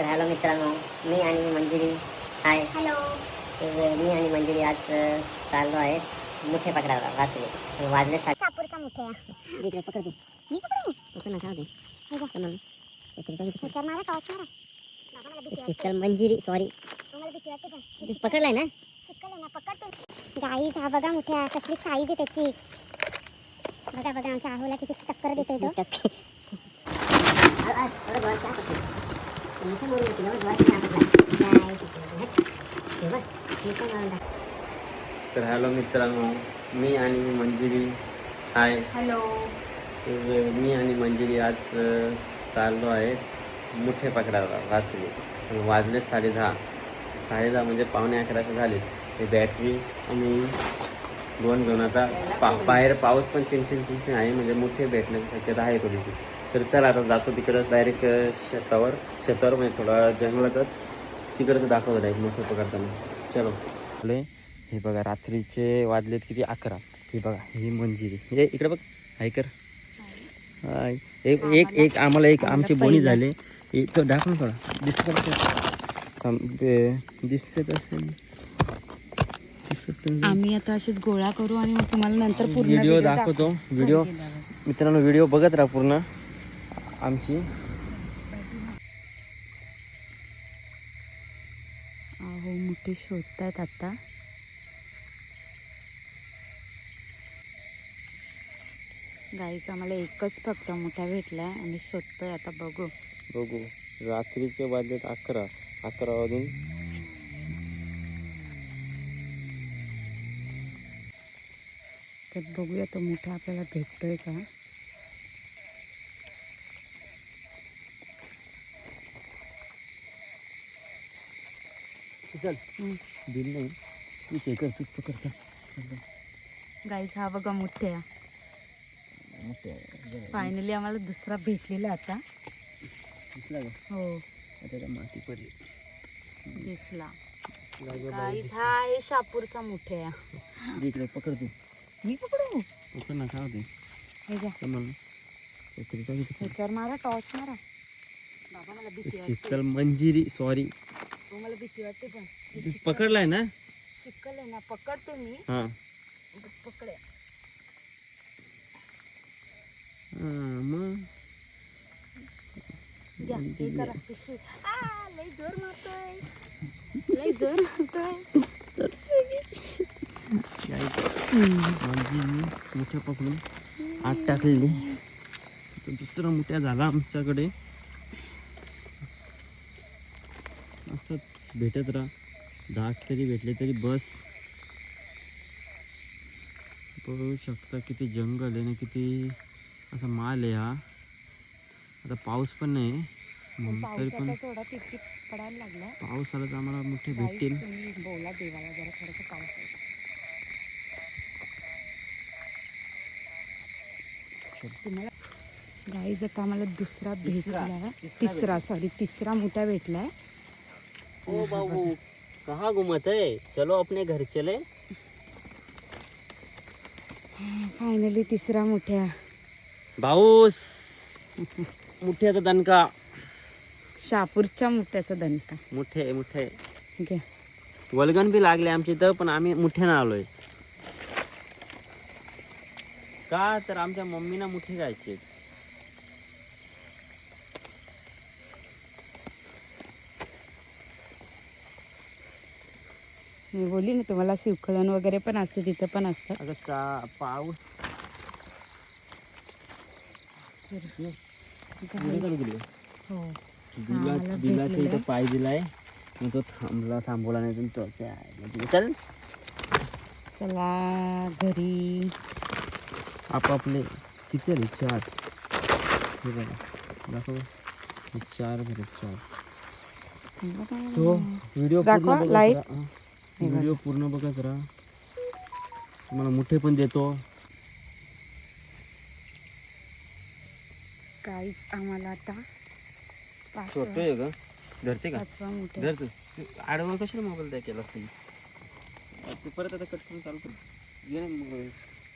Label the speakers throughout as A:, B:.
A: तर हॅलो मित्रांनो मी आणि मंजिरी हाय
B: हॅलो.
A: तर मी आणि मंजिरी आज चाललो आहे मुठे पकडायला. रात्री. तर वाजले साडे
B: शापूरचा मुठे
A: इकडे पकड? तू
B: मी पकडू हे
A: शीतल मंजिरी सॉरी तू पकडलाय ना?
B: गाईज हा बघा मोठ्या. कसली साईज आहे त्याची. बघा बघा आमच्या आहोला किती चक्कर देतोय तो.
C: तर हॅलो मित्रांनो मी आणि मंजिरी हाय
D: हॅलो.
C: तर मी आणि मंजिरी आज चाललो आहे मुठे पकडायला रात्री. तर वाजले साडे दहा साडे दहा म्हणजे पावणे अकराशे झाले. ते बॅटरी आणि दोन घेऊन आता पा बाहेर पाऊस पण चिंचिन चिंचिन आहे म्हणजे मोठे भेटण्याची शक्यता आहे थोडीशी तर चला आता जातो तिकडंच डायरेक्ट शेतावर. शेतावर म्हणजे थोडा जंगलातच. तिकडचं दाखवलं डायरेक्ट मोठे पकडताना चलो. आले. हे बघा रात्रीचे वाजलेत किती? अकरा. हे बघा ही मंजिरी. हे इकडे बघ. हाय कर. हाय. एक एक एक आम्हाला एक आमचे बोनी झाले. एक तो दाखव ना थोडा. दिसत दिसत असेल.
D: आम्ही आता अशीच गोळा करू आणि मग तुम्हाला नंतर पूर्ण
C: व्हिडिओ दाखवतो.
D: दाखवू.
C: व्हिडिओ. मित्रांनो व्हिडिओ बघत राहा पूर्ण. आमची.
D: अहो मोठे शोधतायत आता. गाईच आम्हाला एकच फक्त मोठा भेटलाय आणि शोधतोय आता बघू.
C: बघू. रात्रीचे वाजलेत अकरा. अकरा वाजून.
D: तर बघूया तो मोठा आपल्याला भेटतोय का?
C: चल. दिल नाही. तू ते कर तू पकड कर.
D: गाईच हा बघा मोठ्या फायनली आम्हाला दुसरा भेटलेला आता.
C: दिसला का?
D: हो.
C: आता माती पडली.
D: दिसला. हा आहे शापूरचा मोठ्या
C: इकडे पकड तू.
D: मी पकडू?
C: पकड ना सांग ते
D: हे घ्या. मारा टॉर्च मारा. बाबा मला भीती
C: शीतल मंजिरी सॉरी
D: हो, मला भीती वाटते पण.
C: तू पकडलाय ना?
D: चिखल आहे ना पकडते मी.
C: हा.
D: पकडे
C: हा, मग?
D: घ्या हे
C: मंजिरी
D: करा पिशवी. आ, लय जोर मारतोय. लय जोर मारतोय.
C: काय मंजिरी मोठ्या पकडून आत टाकलेली. तो दुसरा मोठ्या झाला आमच्याकडे. असंच भेटत राहा. दहा तरी भेटले तरी बस. बघू शकता किती जंगल आहे ना किती असा माल आहे हा. आता पाऊस पण नाही. म्हणून तरी पण
D: पावसाचा थोडा टिपटिप पडायला लागला.
C: पाऊस आला तर आम्हाला मोठे भेटतील.
D: बोला देवाला जरा थोडंसं पाऊस आहे. तुम्हाला गाईज आता आम्हाला दुसरा भेटला. तिसरा. सॉरी तिसरा मोठा भेटलाय.
C: ओ बाबू कहाँ घूमत है? चलो अपने घर चले।
D: फायनली तिसरा मोठ्या.
C: भाऊस मुठ्याचा दणका.
D: शापूरच्या मोठ्याचा दणका.
C: मुठे मुठे.
D: घ्या
C: वलगन बी लागले आमच्या इथं पण आम्ही मुठ्यानं आलोय. का तर आमच्या मम्मीना मुठे जायचे
D: मी बोलली ना तुम्हाला शिवखळण वगैरे पण असते तिथं पण असतं.
C: अगं चा पाऊस.
D: हो.
C: बिला बिलाच्या इथं. पाय दिलाय. मग तो थांबला थांबवला नाही तर तो चल.
D: चला घरी.
C: आपापले किती आले चार. हे बघा. दाखव. चार झाले चार. सो व्हिडिओ
D: दाखवा,
C: पूर्ण
D: बघा.
C: व्हिडिओ पूर्ण बघत राहा. तुम्हाला मोठे पण देतो.
D: काहीच आम्हाला आता पाच
C: छोटो आहे का धरते का?
D: पाचवा मोठा.
C: धर तू तू आडवं कशाला मोबाईल द्या केला असतील तू परत आता कट करून चालू कर. ये ना मग.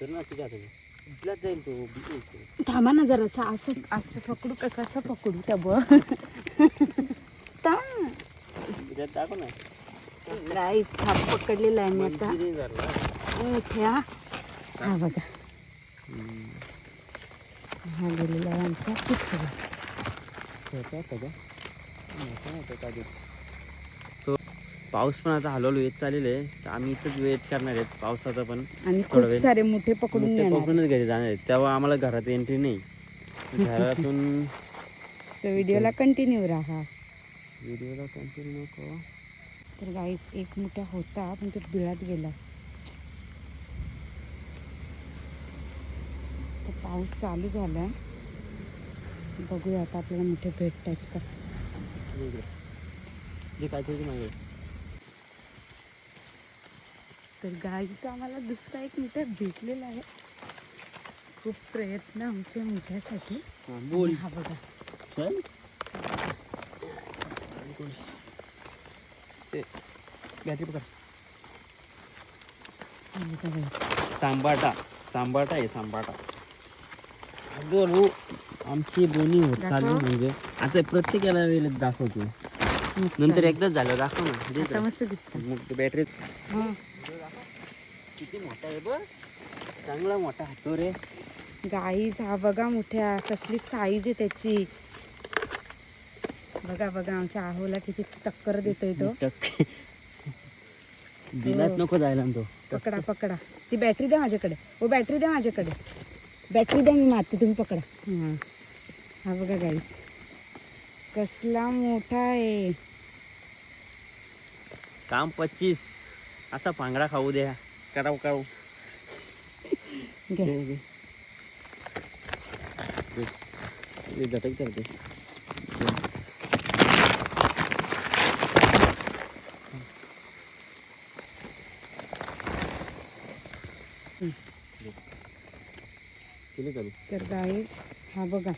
C: कर ना तुझ्या हाताने. जाईल तो.
D: थांबा ना जरा असं असं पकडू का? कसं पकडू त्या बघ
C: टाकू ना.
D: गाईच हा पकडलेला आहे मी आता. मोठ्या हा बघा. हा गेलेला आहे आमचा.
C: तो पाऊस पण आता हळूहळू येत चाललेला आहे. तर आम्ही इथंच वेट करणार आहेत पावसाचा पण.
D: आणि
C: थोडा
D: खूप. सारे मोठे पकडून
C: मोठे पकडूनच घरी जाणार आहेत. तेव्हा आम्हाला घरात एंट्री नाही. घरातून
D: व्हिडिओला कंटिन्यू राहा.
C: व्हिडिओला कंटिन्यू नको.
D: तर गाईस एक मोठा होता पण तो बिळात गेला. तर पाऊस चालू झालाय बघूया आता आपल्याला मोठे भेटत आहेत का. तर गाईचा आम्हाला दुसरा एक मोठा भेटलेला आहे. खूप प्रयत्न आमचे मोठ्यासाठी.
C: हा, बोल.
D: हा बघा.
C: चल बॅटरी पकड.
D: हा
C: सांबाटा सांबाटा आहे सांबाटा बोलू आमची बोनी होत. चालली म्हणजे. आता प्रत्येकाला वेळ दाखवतो. नंतर. एकदाच झालं दाखव ना. दे
D: आता
C: इकडं.
D: मस्त दिसत.
C: मग बॅटरी किती मोठा आहे बघ. चांगला मोठा हातो रे.
D: गाईज हा बघा मोठ्या कसली साईज आहे त्याची. बघा बघा आमच्या आहोला किती टक्कर देतोय तो.
C: बिलात
D: हो.
C: नको जायला तो.
D: पकडा पकडा. ती बॅटरी द्या माझ्याकडे. ओ बॅटरी द्या माझ्याकडे. बॅटरी द्या मी मारते तुम्ही पकडा. हां हा बघा गाईज कसला मोठा आहे.
C: काम पच्चीस. असा पांगडा खाऊ द्या. कराव कराव.
D: घ्या.
C: झटक चालते
D: तर गाईज हा बघा.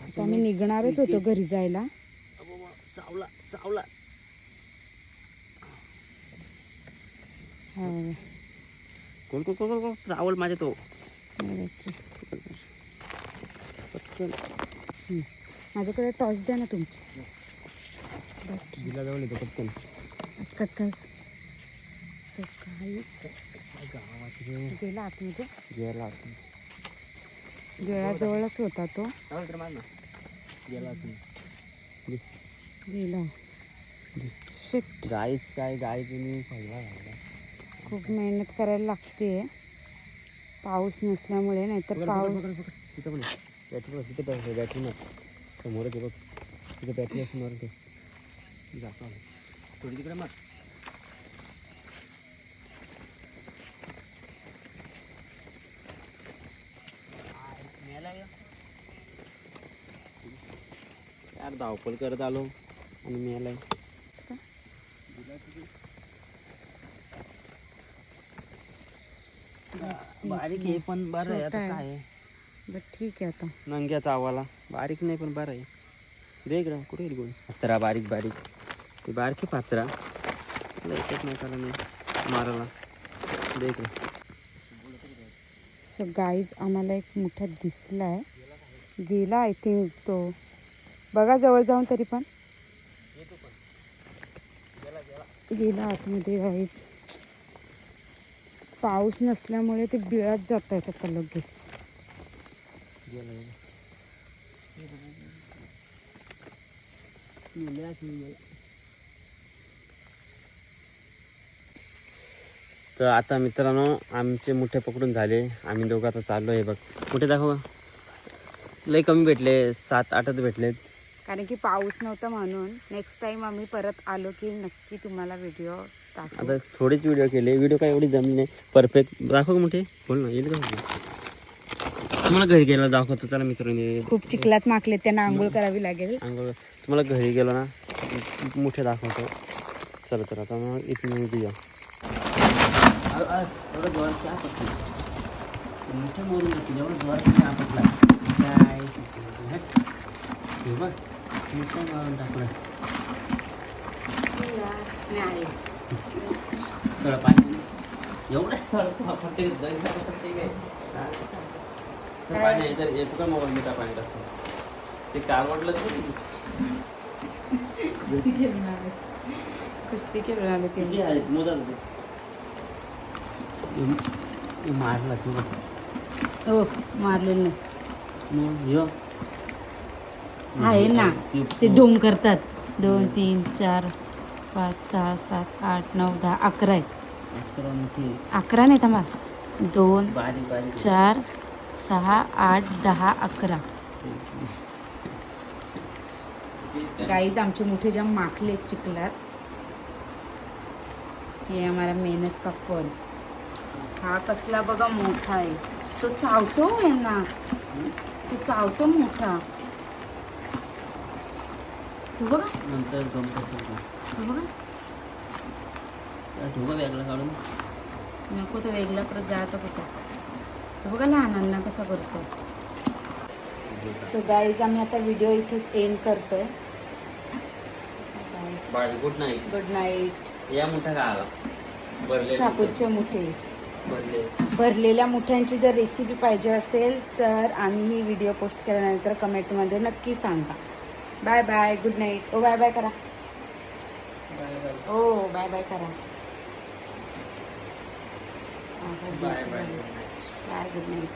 D: आता आम्ही निघणारच होतो घरी जायला.
C: चावला चावला.
D: हा.
C: कोण कोण कोण कोण चावल माझ्या तो.
D: माझ्याकडे टॉर्च द्या ना तुमची.
C: जिला जवळ येतो पटकन.
D: कट कर तर
C: गावात
D: गेला आतमध्ये.
C: गेला
D: गेळाजवळच होता तो.
C: गेला.
D: गेला शिट
C: गाईच काय गाय तुम्ही
D: खूप मेहनत करायला लागते. पाऊस नसल्यामुळे नाहीतर पाऊस
C: तिथं पण बॅटरी बघ तिथे बॅटरी बॅटरी ना समोरच आहे बघ. तिथे बॅटरी असणार ते जातो आम्ही. थोडी तिकडे मग यार धावपळ करत आलो आणि मी आलाय. बारीक आहे पण बरं आहे
D: छोटा
C: आता
D: आहे.
C: काय आहे?
D: बट ठीक आहे आता.
C: नंग्याचा आवाला. बारीक नाही पण बरं आहे. दे इकडं कुठे कोण पात्रा बारीक बारीक. ते बारकी पात्रा. एकच नाही त्याला नाही मारायला. दे इकडं
D: सो गाईज आम्हाला एक मोठा दिसलाय. गेला आय थिंक तो. बघा जवळ जाऊन तरी पण. गेला आतमध्ये गाईज पाऊस नसल्यामुळे ते बिळात जात आहेत आता लगेच.
C: तर आता मित्रांनो आमचे मुठे पकडून झाले. आम्ही दोघं आता चाललो आहे बघ. कुठे दाखव लय कमी भेटले सात आठच भेटलेत.
D: कारण की पाऊस नव्हता म्हणून नेक्स्ट टाइम आम्ही परत आलो की नक्की तुम्हाला व्हिडिओ
C: आता थोडेच व्हिडिओ केले. व्हिडिओ काय एवढी जमली नाही. परफेक्ट दाखव का मोठे. बोल ना येईल का? तुम्हाला घरी गेला दाखवतो. चला मित्रांनो.
D: खूप चिखलात माकले त्यांना आंघोळ करावी लागेल.
C: अंघोळ तुम्हाला घरी गेलो ना मोठे दाखवतो. चला तर आता मग इथून एवढं चहा पटली मोठे मोरून जातील एवढं जोरात चहा पटला. काय? शिकवतो, हट. हे बघ. मारून थोडं पाणी एवढं पडते काय तर पाणी तर येतो का मोबाईल मिठा पाणी टाकतो ते. कार वाटलं तरी
D: कुस्ती खेळून आले ते.
C: किती आहेत मोजा मारला तुला
D: हो मारलेलं नाही.
C: मग.
D: आहे ना?
C: ते
D: ढोंग करतात. दोन तीन चार पाच सहा सात आठ नऊ दहा अकरा आहेत.
C: अकरा
D: नाही थांबा. दोन चार सहा आठ दहा अकरा. गाईज आमचे मोठे जाम माखले चिखलात हे हमारा मेहनत का फल हा कसला बघा मोठा आहे. तो चावतो यांना. तो चावतो मोठा. तू बघा.
C: नंतर
D: तू बघा.
C: ठेवू वेगळा काढून?
D: नको तो वेगळा परत जायचा कसा तो बघा लहानांना कसा करतो सो गाईज आम्ही आता व्हिडिओ इथेच एंड करतोय.
C: बाळ गुड नाईट
D: गुड नाईट
C: या मोठा का आला? भरले
D: शापूरचे मुठे.
C: भरले.
D: भरलेल्या मुठ्यांची जर रेसिपी पाहिजे असेल तर आम्ही ही व्हिडिओ पोस्ट केल्यानंतर कमेंटमध्ये नक्की सांगा. बाय बाय गुड नाईट ओ बाय बाय करा. ओ बाय बाय करा.
C: Bye bye
D: bye good night